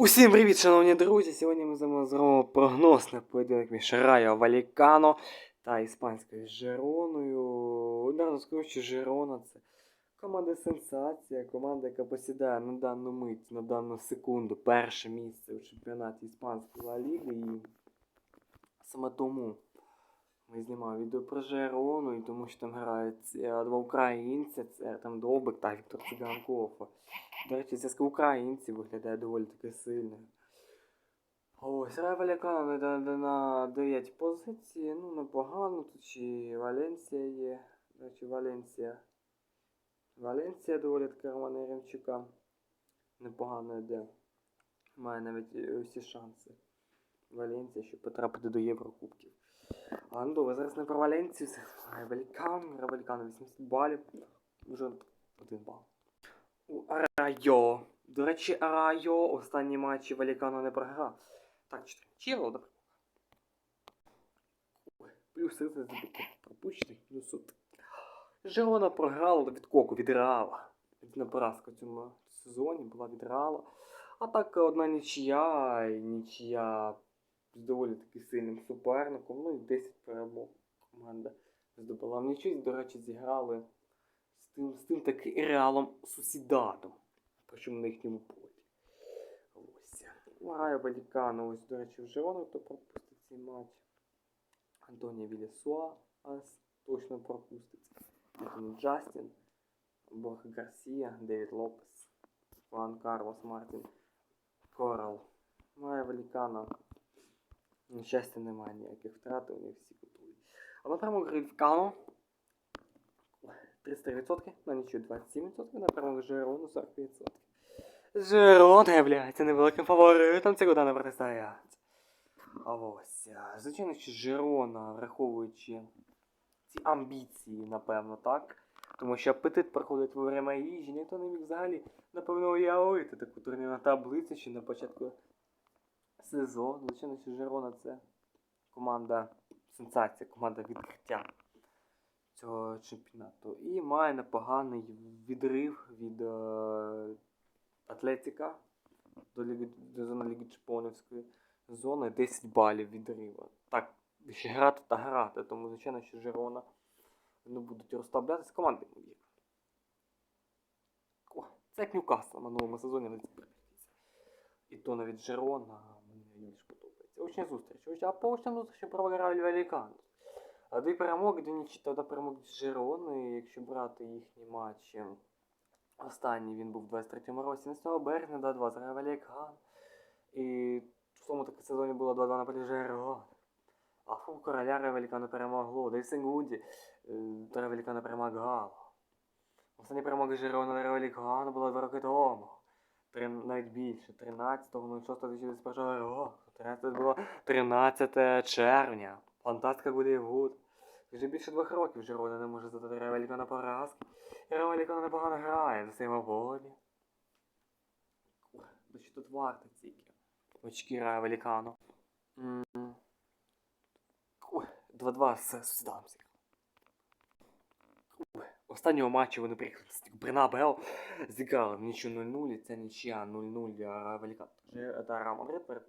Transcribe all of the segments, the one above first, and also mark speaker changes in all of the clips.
Speaker 1: Усім привіт, шановні друзі! Сьогодні ми з вами зробимо прогноз на поєдинок між Райо Валікано та іспанською Жероною. Одразу скажу, що Жерона це команда сенсація, команда, яка посідає на дану мить, на дану секунду перше місце у чемпіонаті Іспанської Ла Ліги. І саме тому ми знімаємо відео про Жерону, і тому що там грають е, два українці, це Артем Довбик та Віктор Циганков. До речі, зв'язку українців виглядає доволі таки сильно. Ось, Райваляка на, на, на 9 позиції, ну непогано, тут ще і Валенсія є. До речі, Валенсія. Валенсія доволі така Романа Яремчука. Непогано йде. Має навіть всі шанси. Валенсія, щоб потрапити до Єврокубків. А ну добре, зараз не про Валенсію, це Райвалікан, Райвалікан 80 балів. Вже один бал. У Райо. До речі, Райо останні матчі Валікано не програв. Так, 4 чило, добре. Плюс 30 забити. Пропущений, плюс 1. Жерона програла від коку, від Реала. Єдина поразка в цьому сезоні була від Реала. А так одна нічия, і нічия з доволі таки сильним суперником. Ну і 10 перемог команда здобула. В нічийсь, до речі, зіграли з тим, з тим таки реалом Сусідадом. Причому на їхньому полі. Ось. Грає Валікано, ось, до речі, в Жерону, хто пропустить цей матч. Антонія Вілісуа ас точно пропустить. Джастін, Борг Гарсія, Девід Лопес, Хуан Карлос Мартін, Корал. Грає Валікано. На щастя, немає ніяких втрат, вони всі готові. А на перемогу Грифкано 300%, на нічого 27%, на перемогу Жерону 40%. Жерон являється невеликим фаворитом цього не протистоять. А ось, звичайно, що Жерона, враховуючи ці амбіції, напевно, так. Тому що апетит проходить во время їжі, ніхто не міг взагалі, напевно, уявити таку турнірну таблицю ще на початку Звичайно, що Жерона це команда сенсація, команда відкриття цього чемпіонату. І має непоганий відрив від е, Атлетіка до, Ліги, до зони Ліги Чемпіонівської зони 10 балів відриву. Так, ще грати та грати, тому звичайно, що Жерона не будуть розслаблятися команди мої. Це як Ньюкасл в минулому сезоні. І то навіть Жерона більш подобається. Очня зустріч. Ось- А по очним зустрічам програв Великан. А Дві перемоги, дві нічі, тоді перемоги з Жерони, якщо брати їхні матчі. Останній він був у 23-му році. 17 березня 2-2 за Великан. І в тому таки сезоні було 2-2 на полі Жерон. А фу короля Ревелікана перемогло. Да й Сенгуді до Ревелікана перемагало. Остання перемога Жерона на Ревелікану була два роки тому. Навіть більше. 13.06.2021 року. 13 було 13 червня. Фантастика Голівуд. Вже більше двох років Жерона не може задати Ревелікана поразки. І Ревелікана непогано грає за своїми волі. До що тут варто тільки. Очки Ревелікану. 2-2 з. Ой, Останнього матчу вони приїхали з Бернабео, зіграли в нічю 0-0, і це нічия 0-0 для Та Реал Мадрид перед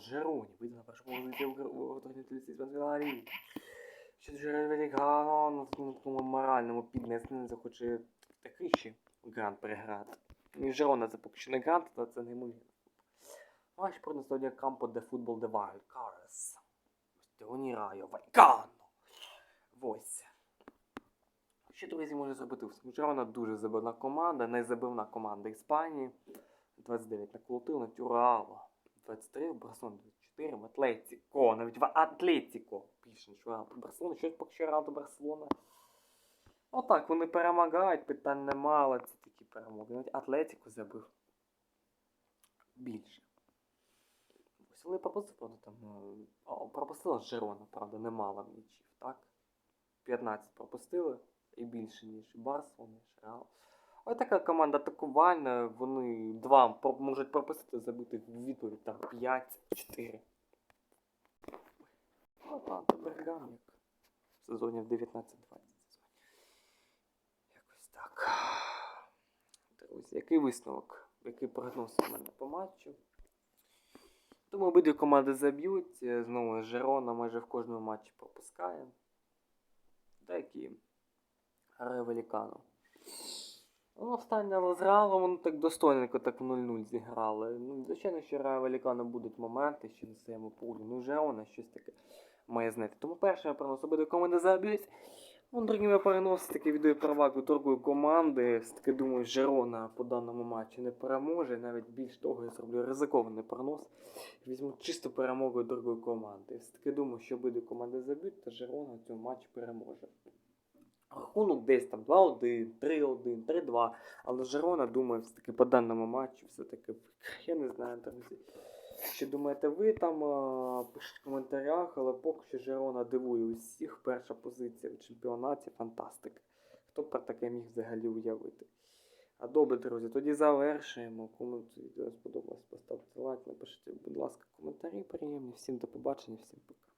Speaker 1: Жероні, вийде на першу позицію у турнірі Іспанської Що ж Валікано на такому моральному піднесенні захоче такий ще грант переграти. І Жерона це поки що не грант, але це неймовірно. Матч про сьогодні Кампо де футбол де Cars. Стеоні Райо Валькано. Ось. Що, друзі, може зробити все? Жерона дуже забивна команда, найзабивна команда Іспанії. 29 наколотив на Тюраало. 23 в Барселоні, 24 в Атлетіко. Навіть в Атлетіко. Більше ніж Реал Барселона. Щось поки що Реал Барселона. Отак, вони перемагають, питань нема, але це такі перемоги. Навіть Атлетіко забив більше. Ось, але пропустив, правда, там. е, О, пропустила Жерона, правда, немало м'ячів, так? 15 пропустили і більше, ніж Барселона, ніж Реал. Ось така команда атакувальна, вони два можуть пропустити, забити в відповідь там 5-4. Атланта Бергам, в сезоні в 19-20. Якось так. Друзі, який висновок? Який прогноз у мене по матчу? Тому обидві команди заб'ють. Знову Жерона майже в кожному матчі пропускає. Деякі Велікану. Ну, останнє з Реалом вони так достойненько так в 0-0 зіграли. Ну, звичайно, що Велікану будуть моменти ще на своєму полі. Ну, Жерона щось таке має знати. Тому перше я переносу обидві команди заб'ють. Ну, другим я переносив таки відео перевагу другої команди. Все-таки думаю, Жерона по даному матчі не переможе. Навіть більш того, я зроблю ризикований перенос. Візьму чисто перемогою другої команди. Все-таки думаю, що обидві команди заб'ють, та Жерона в цьому матчі переможе. Рахунок десь там 2-1, 3-1, 3-2. Але Жерона, думаю, все-таки по даному матчу, все-таки, я не знаю, друзі. Що думаєте ви там, пишіть в коментарях, але поки що Жерона дивує усіх. Перша позиція в чемпіонаті фантастика. Хто б про таке міг взагалі уявити? А добре, друзі, тоді завершуємо. Кому це відео сподобалось, поставте лайк, напишіть, будь ласка, коментарі приємні. Всім до побачення, всім пока.